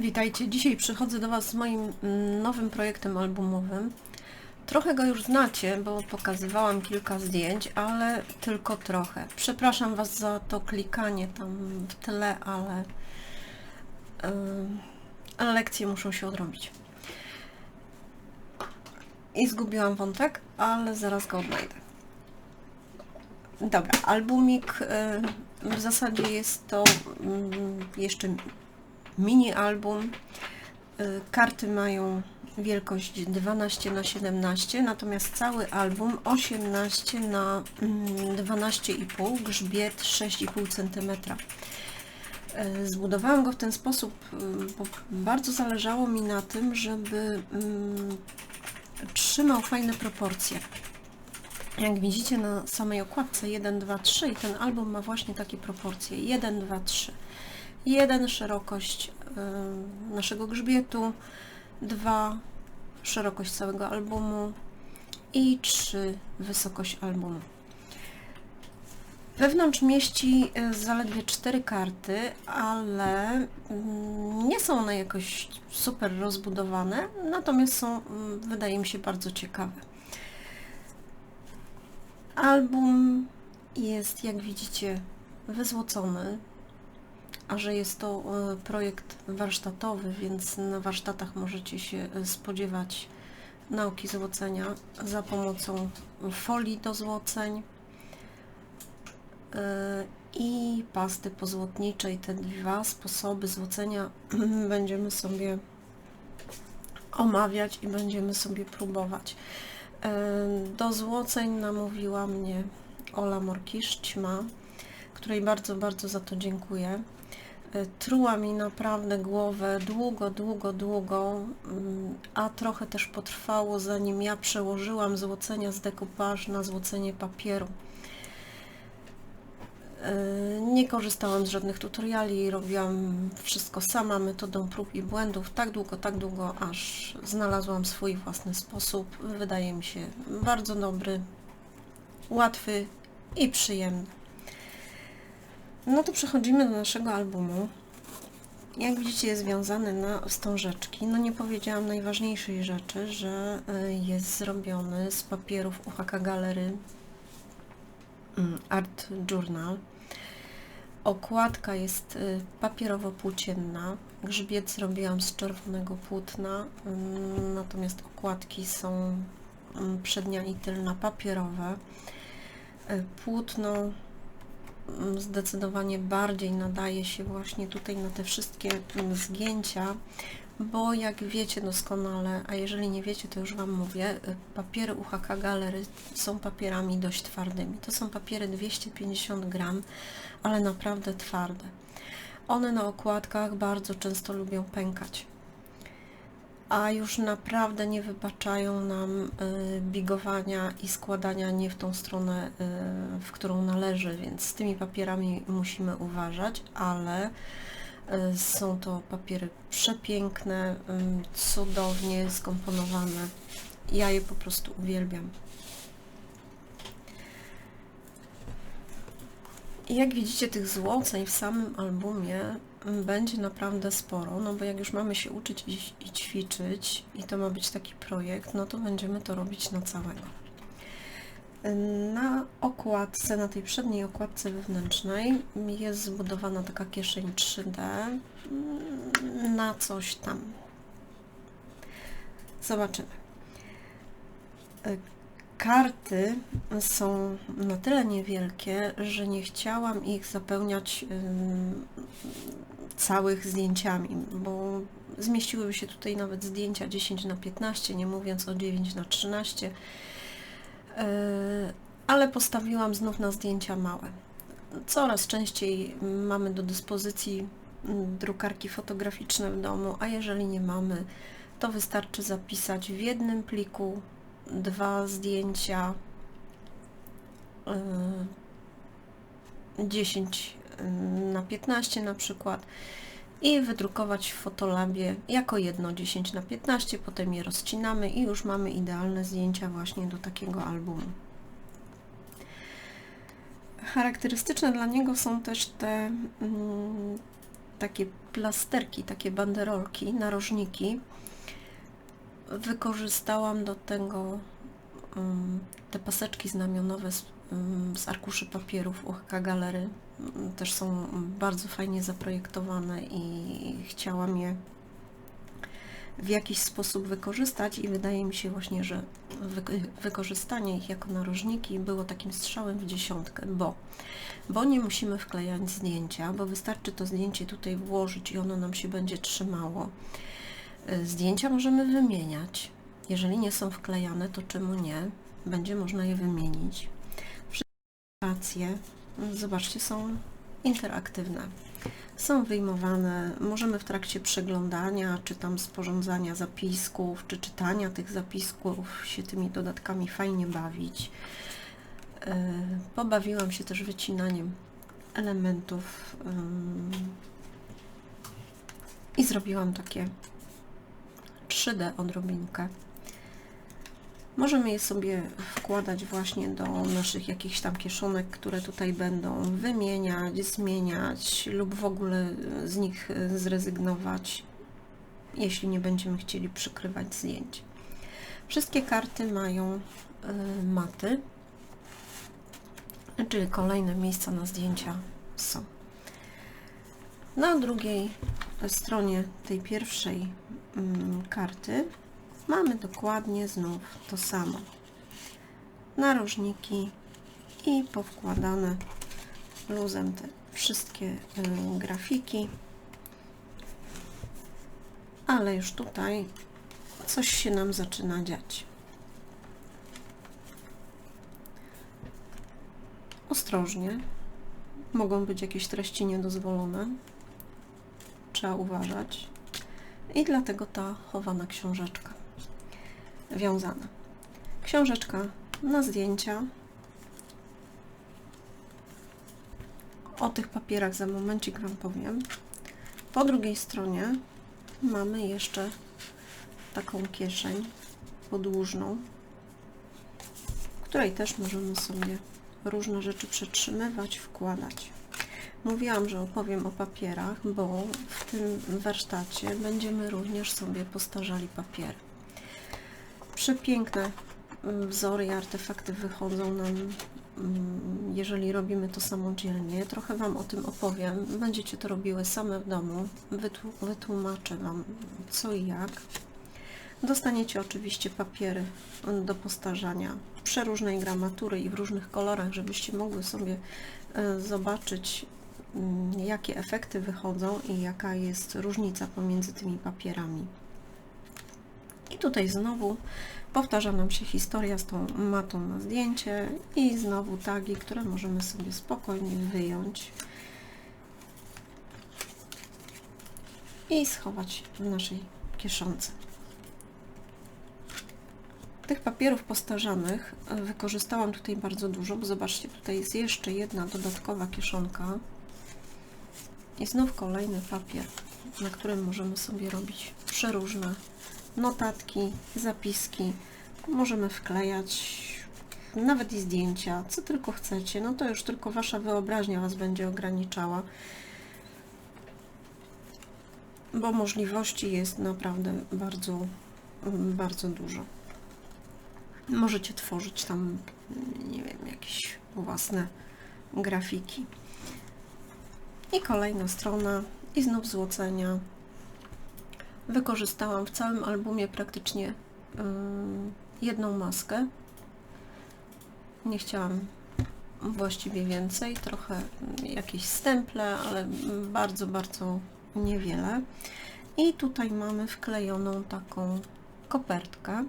Witajcie. Dzisiaj przychodzę do Was z moim mm, nowym projektem albumowym. Trochę go już znacie, bo pokazywałam kilka zdjęć, ale tylko trochę. Przepraszam Was za to klikanie tam w tle, ale, ale lekcje muszą się odrobić. I zgubiłam wątek, ale zaraz go odnajdę. Dobra, albumik w zasadzie jest to mm, jeszcze mini album. Y, Karty mają wielkość 12 na 17, natomiast cały album 18 na mm, 12,5, grzbiet 6,5 cm. Y, Zbudowałam go w ten sposób, y, bo bardzo zależało mi na tym, żeby mm, trzymał fajne proporcje. Jak widzicie na samej okładce 1, 2, 3 i ten album ma właśnie takie proporcje 1, 2, 3. 1 szerokość y, naszego grzbietu, 2 szerokość całego albumu i 3 wysokość albumu. Wewnątrz mieści y, zaledwie 4 karty, ale mm, nie są one jakoś super rozbudowane, natomiast są, mm, wydaje mi się, bardzo ciekawe. Album jest, jak widzicie, wyzłocony, a że jest to e, projekt warsztatowy, więc na warsztatach możecie się e, spodziewać nauki złocenia za pomocą folii do złoceń e, i pasty pozłotniczej. Te dwa sposoby złocenia będziemy sobie omawiać i będziemy sobie próbować. Do złoceń namówiła mnie Ola Morkisz-Ćma, której bardzo, bardzo za to dziękuję. Truła mi naprawdę głowę długo, długo, długo, mm, a trochę też potrwało, zanim ja przełożyłam złocenia z decoupage na złocenie papieru. Nie korzystałam z żadnych tutoriali, robiłam wszystko sama, metodą prób i błędów, tak długo, tak długo, aż znalazłam swój własny sposób. Wydaje mi się bardzo dobry, łatwy i przyjemny. No to przechodzimy do naszego albumu. Jak widzicie jest związany na wstążeczki. No nie powiedziałam najważniejszej rzeczy, że y, jest zrobiony z papierów UHK Galery mm, Art Journal. Okładka jest y, papierowo-płócienna. Grzbiet zrobiłam z czerwonego płótna, mm, natomiast okładki są mm, przednia i tylna papierowe. Y, płótno zdecydowanie bardziej nadaje się właśnie tutaj na te wszystkie zgięcia, bo jak wiecie doskonale, a jeżeli nie wiecie, to już Wam mówię, y, papiery UHK Galery są papierami dość twardymi. To są papiery 250 gram, ale naprawdę twarde. One na okładkach bardzo często lubią pękać, a już naprawdę nie wybaczają nam y, bigowania i składania nie w tą stronę, y, w którą należy, więc z tymi papierami musimy uważać, ale y, są to papiery przepiękne, cudownie skomponowane. Ja je po prostu uwielbiam. I jak widzicie, tych złoceń w samym albumie będzie naprawdę sporo, no bo jak już mamy się uczyć i, i ćwiczyć, i to ma być taki projekt, no to będziemy to robić na całego. Na okładce, na tej przedniej okładce wewnętrznej jest zbudowana taka kieszeń 3D mm, na coś tam. Zobaczymy. Karty są na tyle niewielkie, że nie chciałam ich zapełniać ym, całych zdjęciami, bo zmieściłyby się tutaj nawet zdjęcia 10 na 15, nie mówiąc o 9 na 13, yy, ale postawiłam znów na zdjęcia małe. Coraz częściej mamy do dyspozycji drukarki fotograficzne w domu, a jeżeli nie mamy, to wystarczy zapisać w jednym pliku dwa zdjęcia, y, 10 na 15 na przykład i wydrukować w Fotolabie jako jedno 10 na 15, potem je rozcinamy i już mamy idealne zdjęcia właśnie do takiego albumu. Charakterystyczne dla niego są też te mm, takie plasterki, takie banderolki, narożniki. Wykorzystałam do tego um, te paseczki znamionowe z, um, z arkuszy papierów UHK Galery. Um, Też są bardzo fajnie zaprojektowane i chciałam je w jakiś sposób wykorzystać i wydaje mi się właśnie, że wy- wykorzystanie ich jako narożniki było takim strzałem w dziesiątkę, bo, bo nie musimy wklejać zdjęcia, bo wystarczy to zdjęcie tutaj włożyć i ono nam się będzie trzymało. Zdjęcia możemy wymieniać. Jeżeli nie są wklejane, to czemu nie? Będzie można je wymienić. Wszystkie y, zobaczcie, są interaktywne są wyjmowane, możemy w trakcie przeglądania, czy tam sporządzania zapisków, czy czytania tych zapisków się tymi dodatkami fajnie bawić. Yy, Pobawiłam się też wycinaniem elementów i zrobiłam takie 3D odrobinkę. Możemy je sobie wkładać właśnie do naszych jakichś tam kieszonek, które tutaj będą, wymieniać, zmieniać lub w ogóle z nich zrezygnować, jeśli nie będziemy chcieli przykrywać zdjęć. Wszystkie karty mają y, maty, czyli kolejne miejsca na zdjęcia są. Na drugiej stronie tej pierwszej mm, karty mamy dokładnie znów to samo. Narożniki i powkładane luzem te wszystkie y, grafiki. Ale już tutaj coś się nam zaczyna dziać. Ostrożnie. Mogą być jakieś treści niedozwolone. Trzeba uważać. I dlatego ta chowana książeczka wiązana. Książeczka na zdjęcia. O tych papierach za momencik Wam powiem. Po drugiej stronie mamy jeszcze taką kieszeń podłużną, w której też możemy sobie różne rzeczy przetrzymywać, wkładać. Mówiłam, że opowiem o papierach, bo w tym warsztacie będziemy również sobie postarzali papiery. Przepiękne mm, wzory i artefakty wychodzą nam, mm, jeżeli robimy to samodzielnie. Trochę Wam o tym opowiem. Będziecie to robiły same w domu. Wytłu- Wytłumaczę Wam co i jak. Dostaniecie oczywiście papiery do postarzania przeróżnej gramatury i w różnych kolorach, żebyście mogły sobie e, zobaczyć, mm, jakie efekty wychodzą i jaka jest różnica pomiędzy tymi papierami. I tutaj znowu powtarza nam się historia z tą matą na zdjęcie i znowu tagi, które możemy sobie spokojnie wyjąć i schować w naszej kieszonce. Tych papierów postarzanych e, wykorzystałam tutaj bardzo dużo, bo zobaczcie, tutaj jest jeszcze jedna dodatkowa kieszonka i znów kolejny papier, na którym możemy sobie robić przeróżne notatki, zapiski. Możemy wklejać nawet i zdjęcia, co tylko chcecie. No to już tylko Wasza wyobraźnia Was będzie ograniczała, bo możliwości jest naprawdę bardzo, bardzo dużo. Możecie tworzyć tam, nie wiem, jakieś własne grafiki. I kolejna strona, i znów złocenia. Wykorzystałam w całym albumie praktycznie ym, jedną maskę. Nie chciałam właściwie więcej, trochę jakieś stemple, ale bardzo, bardzo niewiele. I tutaj mamy wklejoną taką kopertkę.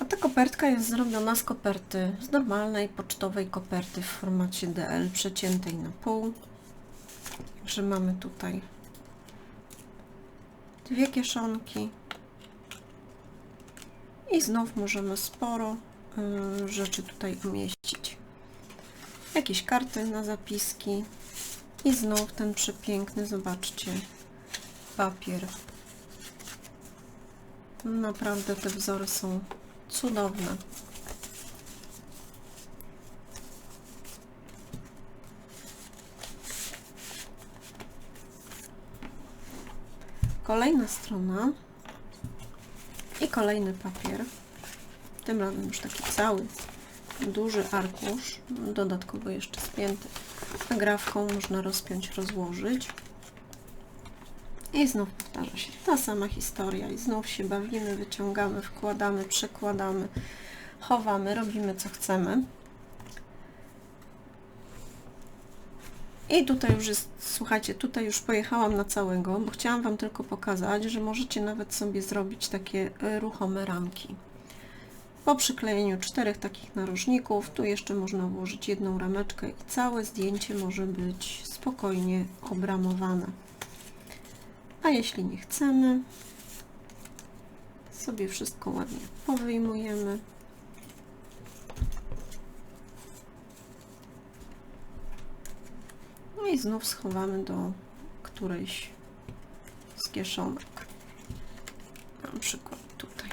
A ta kopertka jest zrobiona z koperty, z normalnej pocztowej koperty w formacie DL przeciętej na pół. Że mamy tutaj dwie kieszonki i znów możemy sporo y, rzeczy tutaj umieścić. Jakieś karty na zapiski i znów ten przepiękny, zobaczcie, papier. Naprawdę te wzory są Cudowne. Kolejna strona i kolejny papier. Tym razem już taki cały, duży arkusz, dodatkowo jeszcze spięty. Nagrawką można rozpiąć, rozłożyć. I znów powtarza się ta sama historia i znów się bawimy, wyciągamy, wkładamy, przekładamy, chowamy, robimy co chcemy. I tutaj już jest, słuchajcie, tutaj już pojechałam na całego, bo chciałam Wam tylko pokazać, że możecie nawet sobie zrobić takie y, ruchome ramki. Po przyklejeniu czterech takich narożników, tu jeszcze można włożyć jedną rameczkę i całe zdjęcie może być spokojnie obramowane. A jeśli nie chcemy, sobie wszystko ładnie powyjmujemy. No i znów schowamy do którejś z kieszonek. Na przykład tutaj.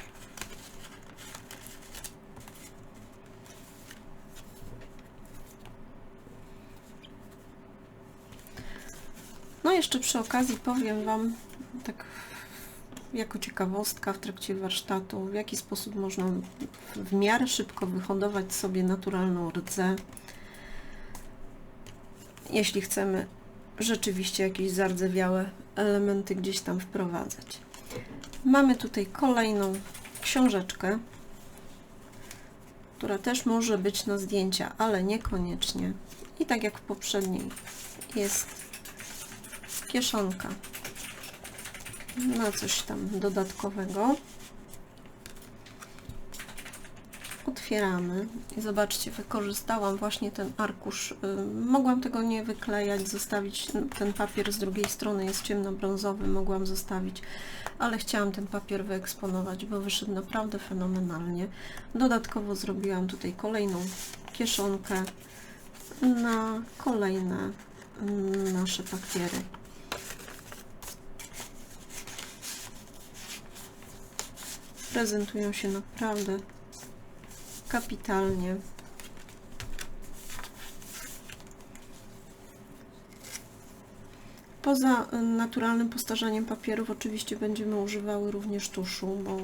No jeszcze przy okazji powiem Wam tak jako ciekawostka w trakcie warsztatu, w jaki sposób można w miarę szybko wyhodować sobie naturalną rdzę, jeśli chcemy rzeczywiście jakieś zardzewiałe elementy gdzieś tam wprowadzać. Mamy tutaj kolejną książeczkę, która też może być na zdjęcia, ale niekoniecznie. I tak jak w poprzedniej jest kieszonka na coś tam dodatkowego. Otwieramy i zobaczcie, wykorzystałam właśnie ten arkusz. Y, Mogłam tego nie wyklejać, zostawić ten papier z drugiej strony jest ciemnobrązowy, mogłam zostawić, ale chciałam ten papier wyeksponować, bo wyszedł naprawdę fenomenalnie. Dodatkowo zrobiłam tutaj kolejną kieszonkę na kolejne mm, nasze papiery. Prezentują się naprawdę kapitalnie. Poza y, naturalnym postarzaniem papierów oczywiście będziemy używały również tuszu, bo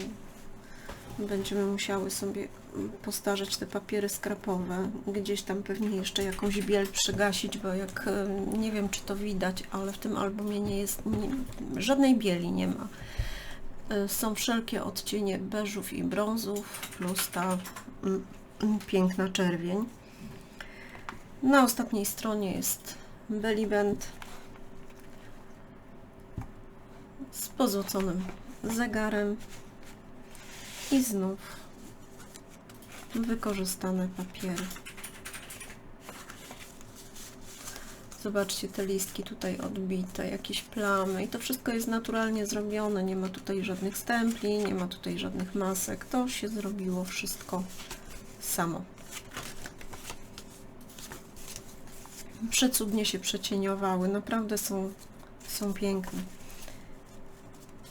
będziemy musiały sobie mm, postarzać te papiery skrapowe, gdzieś tam pewnie jeszcze jakąś biel przygasić, bo jak y, nie wiem czy to widać, ale w tym albumie nie jest nie, żadnej bieli nie ma. Y, Są wszelkie odcienie beżów i brązów, plus ta mm, mm, piękna czerwień. Na ostatniej stronie jest belly band z pozłoconym zegarem i znów wykorzystane papiery. Zobaczcie te listki tutaj odbite, jakieś plamy i to wszystko jest naturalnie zrobione. Nie ma tutaj żadnych stempli, nie ma tutaj żadnych masek. To się zrobiło wszystko samo. Przecudnie się przecieniowały, naprawdę są, są piękne.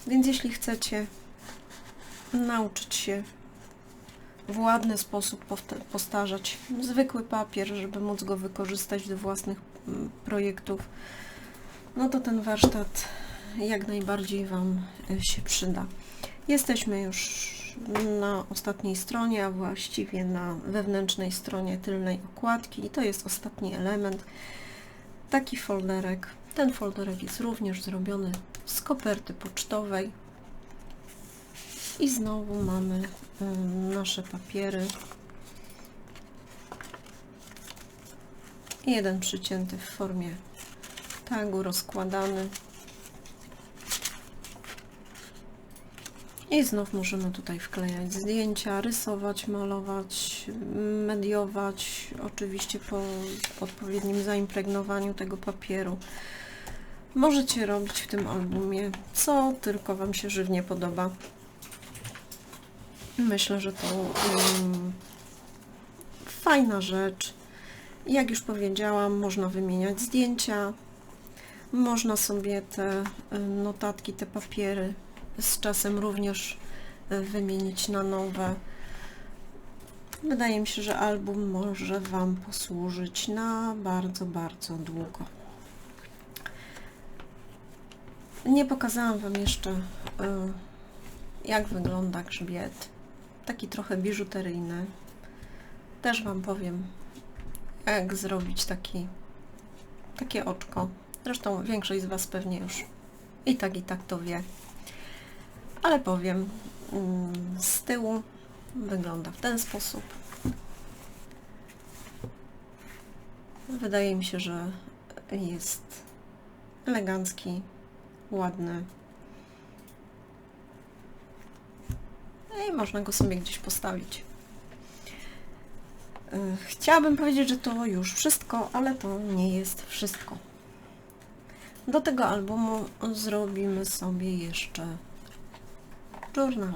Więc jeśli chcecie nauczyć się w ładny sposób postarzać zwykły papier, żeby móc go wykorzystać do własnych projektów, no to ten warsztat jak najbardziej Wam y, się przyda. Jesteśmy już na ostatniej stronie, a właściwie na wewnętrznej stronie tylnej okładki i to jest ostatni element, taki folderek. Ten folderek jest również zrobiony z koperty pocztowej i znowu mamy ym, nasze papiery. Jeden przycięty w formie tagu, rozkładany. I znów możemy tutaj wklejać zdjęcia, rysować, malować, mediować, oczywiście po odpowiednim zaimpregnowaniu tego papieru. Możecie robić w tym albumie, co tylko Wam się żywnie podoba. Myślę, że to um, fajna rzecz. Jak już powiedziałam, można wymieniać zdjęcia, można sobie te y, notatki, te papiery z czasem również y, wymienić na nowe. Wydaje mi się, że album może Wam posłużyć na bardzo, bardzo długo. Nie pokazałam Wam jeszcze, y, jak wygląda grzbiet. Taki trochę biżuteryjny. Też Wam powiem, jak zrobić taki, takie oczko. Zresztą większość z Was pewnie już i tak, i tak to wie. Ale powiem, mm, z tyłu wygląda w ten sposób. Wydaje mi się, że jest elegancki, ładny. I można go sobie gdzieś postawić. Y, Chciałabym powiedzieć, że to już wszystko, ale to nie jest wszystko. Do tego albumu zrobimy sobie jeszcze journal.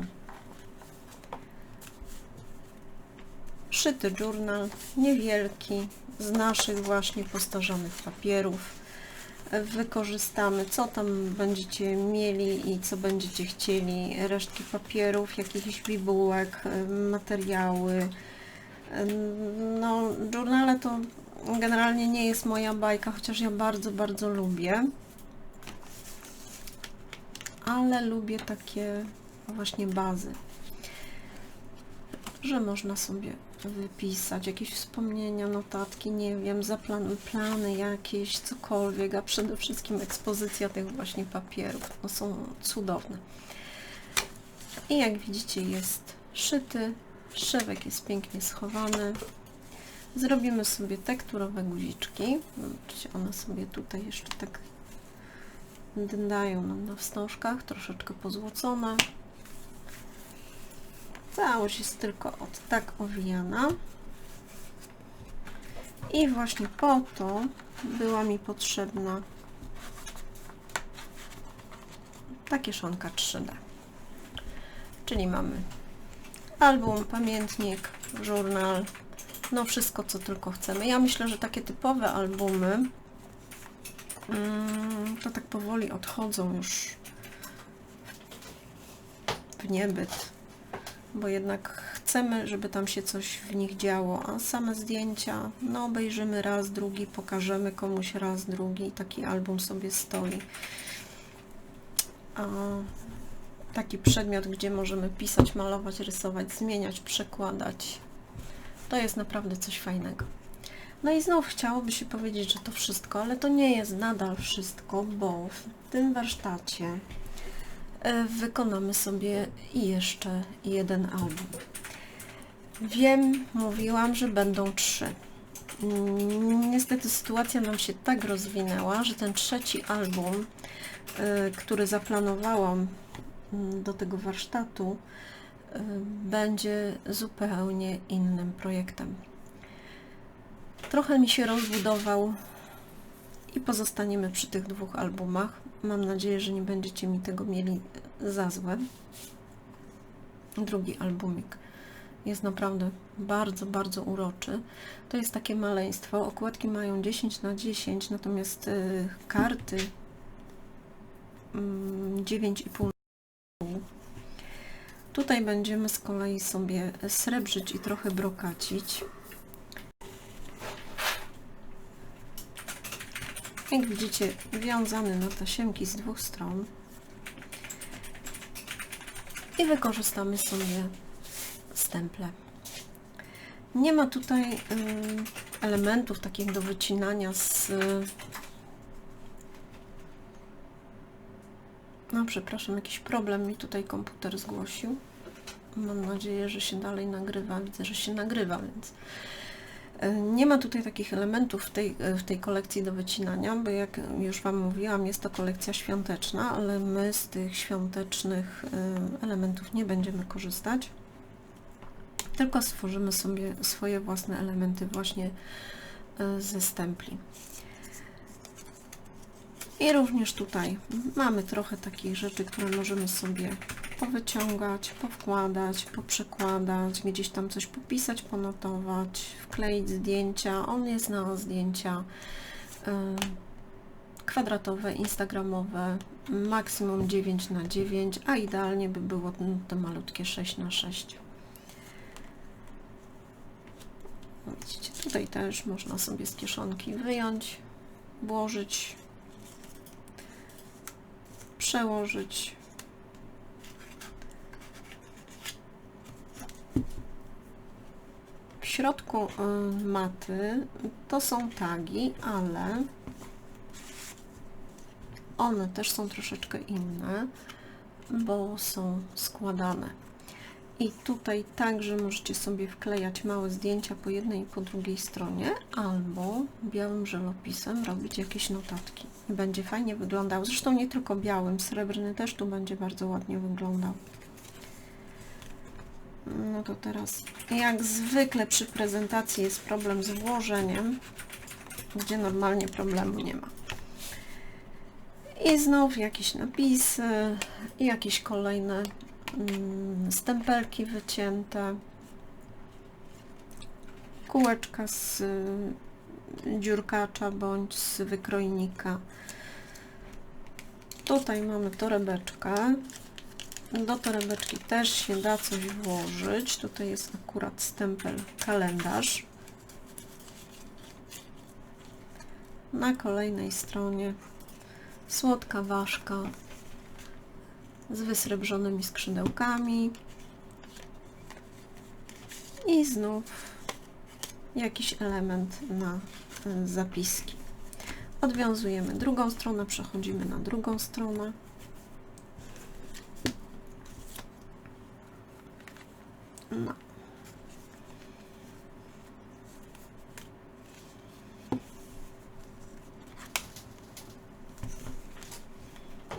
Szyty journal, niewielki, z naszych właśnie postarzanych papierów. Wykorzystamy, co tam będziecie mieli i co będziecie chcieli, resztki papierów, jakichś bibułek, materiały. No, journale to generalnie nie jest moja bajka, chociaż ja bardzo, bardzo lubię. Ale lubię takie właśnie bazy, że można sobie wypisać jakieś wspomnienia, notatki, nie wiem, zaplany, plany jakieś, cokolwiek, a przede wszystkim ekspozycja tych właśnie papierów. No są cudowne. I jak widzicie jest szyty, szewek jest pięknie schowany. Zrobimy sobie tekturowe guziczki. Zobaczcie, one sobie tutaj jeszcze tak dędają nam na wstążkach, troszeczkę pozłocone. Całość jest tylko od tak owijana. I właśnie po to była mi potrzebna ta kieszonka 3D. Czyli mamy album, pamiętnik, żurnal, no wszystko co tylko chcemy. Ja myślę, że takie typowe albumy mm, to tak powoli odchodzą już w niebyt, bo jednak chcemy, żeby tam się coś w nich działo, a same zdjęcia, no obejrzymy raz, drugi, pokażemy komuś raz, drugi, taki album sobie stoi. A taki przedmiot, gdzie możemy pisać, malować, rysować, zmieniać, przekładać, to jest naprawdę coś fajnego. No i znów chciałoby się powiedzieć, że to wszystko, ale to nie jest nadal wszystko, bo w tym warsztacie e, wykonamy sobie jeszcze jeden album. Wiem, mówiłam, że będą trzy. Mm, Niestety sytuacja nam się tak rozwinęła, że ten trzeci album, e, który zaplanowałam do tego warsztatu, e, będzie zupełnie innym projektem. Trochę mi się rozbudował i pozostaniemy przy tych dwóch albumach. Mam nadzieję, że nie będziecie mi tego mieli za złe. Drugi albumik jest naprawdę bardzo, bardzo uroczy. To jest takie maleństwo. Okładki mają 10 na 10, natomiast y, karty mm, 9,5 Tutaj będziemy z kolei sobie srebrzyć i trochę brokacić. Jak widzicie, wiązany na tasiemki z dwóch stron. I wykorzystamy sobie stemple. Nie ma tutaj elementów takich do wycinania z... No, przepraszam, jakiś problem mi tutaj komputer zgłosił. Mam nadzieję, że się dalej nagrywa. Widzę, że się nagrywa, więc y, nie ma tutaj takich elementów w tej, w tej kolekcji do wycinania, bo jak już Wam mówiłam, jest to kolekcja świąteczna, ale my z tych świątecznych y, elementów nie będziemy korzystać tylko stworzymy sobie swoje własne elementy właśnie e, ze stempli. I również tutaj mamy trochę takich rzeczy, które możemy sobie powyciągać, powkładać, poprzekładać, gdzieś tam coś popisać, ponotować, wkleić zdjęcia. On jest na zdjęcia e, kwadratowe, instagramowe, maksimum 9 na 9, a idealnie by było to malutkie 6 na 6. Widzicie, tutaj też można sobie z kieszonki wyjąć, włożyć, przełożyć. W środku y, maty to są tagi, ale one też są troszeczkę inne, bo są składane. I tutaj także możecie sobie wklejać małe zdjęcia po jednej i po drugiej stronie, albo białym żelopisem robić jakieś notatki. Będzie fajnie wyglądał. Zresztą nie tylko białym, srebrny też tu będzie bardzo ładnie wyglądał. No to teraz, jak zwykle przy prezentacji jest problem z włożeniem, gdzie normalnie problemu nie ma. I znów jakieś napisy i jakieś kolejne stempelki wycięte, kółeczka z y, dziurkacza bądź z wykrojnika. Tutaj mamy torebeczkę. Do torebeczki też się da coś włożyć. Tutaj jest akurat stempel kalendarz. Na kolejnej stronie słodka ważka z wysrebrzonymi skrzydełkami i znów jakiś element na y, zapiski. Odwiązujemy drugą stronę, przechodzimy na drugą stronę. No.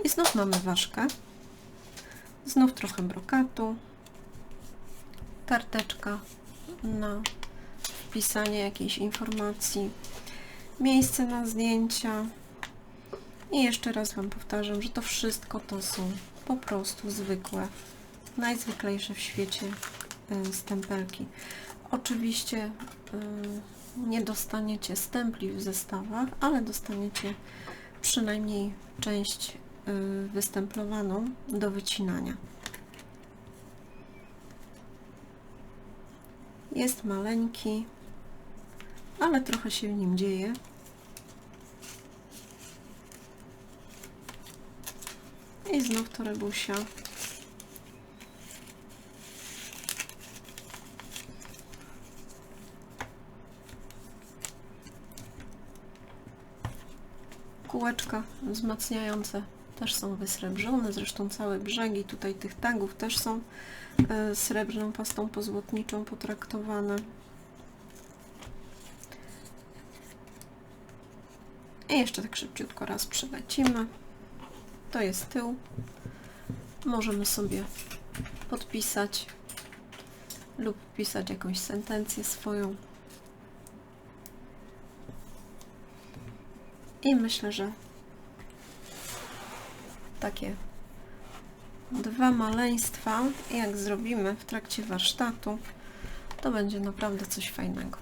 I znów mamy ważkę. Znów trochę brokatu. Karteczka na wpisanie jakiejś informacji. Miejsce na zdjęcia. I jeszcze raz Wam powtarzam, że to wszystko to są po prostu zwykłe, najzwyklejsze w świecie y, stempelki. Oczywiście y, nie dostaniecie stempli w zestawach, ale dostaniecie przynajmniej część wystemplowaną do wycinania. Jest maleńki, ale trochę się w nim dzieje. I znów torebusia. Kółeczka wzmacniające też są wysrebrzone, zresztą całe brzegi tutaj tych tagów też są e, srebrną pastą pozłotniczą potraktowane. I jeszcze tak szybciutko raz przelecimy. To jest tył. Możemy sobie podpisać lub pisać jakąś sentencję swoją. I myślę, że takie dwa maleństwa, jak zrobimy w trakcie warsztatu, to będzie naprawdę coś fajnego.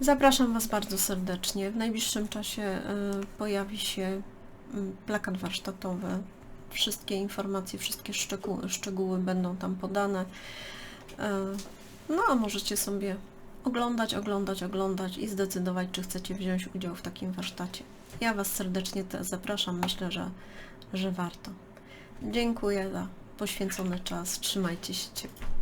Zapraszam Was bardzo serdecznie. W najbliższym czasie y, pojawi się y, plakat warsztatowy. Wszystkie informacje, wszystkie szczegóły, szczegóły będą tam podane. Y, No a możecie sobie oglądać, oglądać, oglądać i zdecydować, czy chcecie wziąć udział w takim warsztacie. Ja Was serdecznie zapraszam. Myślę, że, że warto. Dziękuję za poświęcony czas. Trzymajcie się ciepło.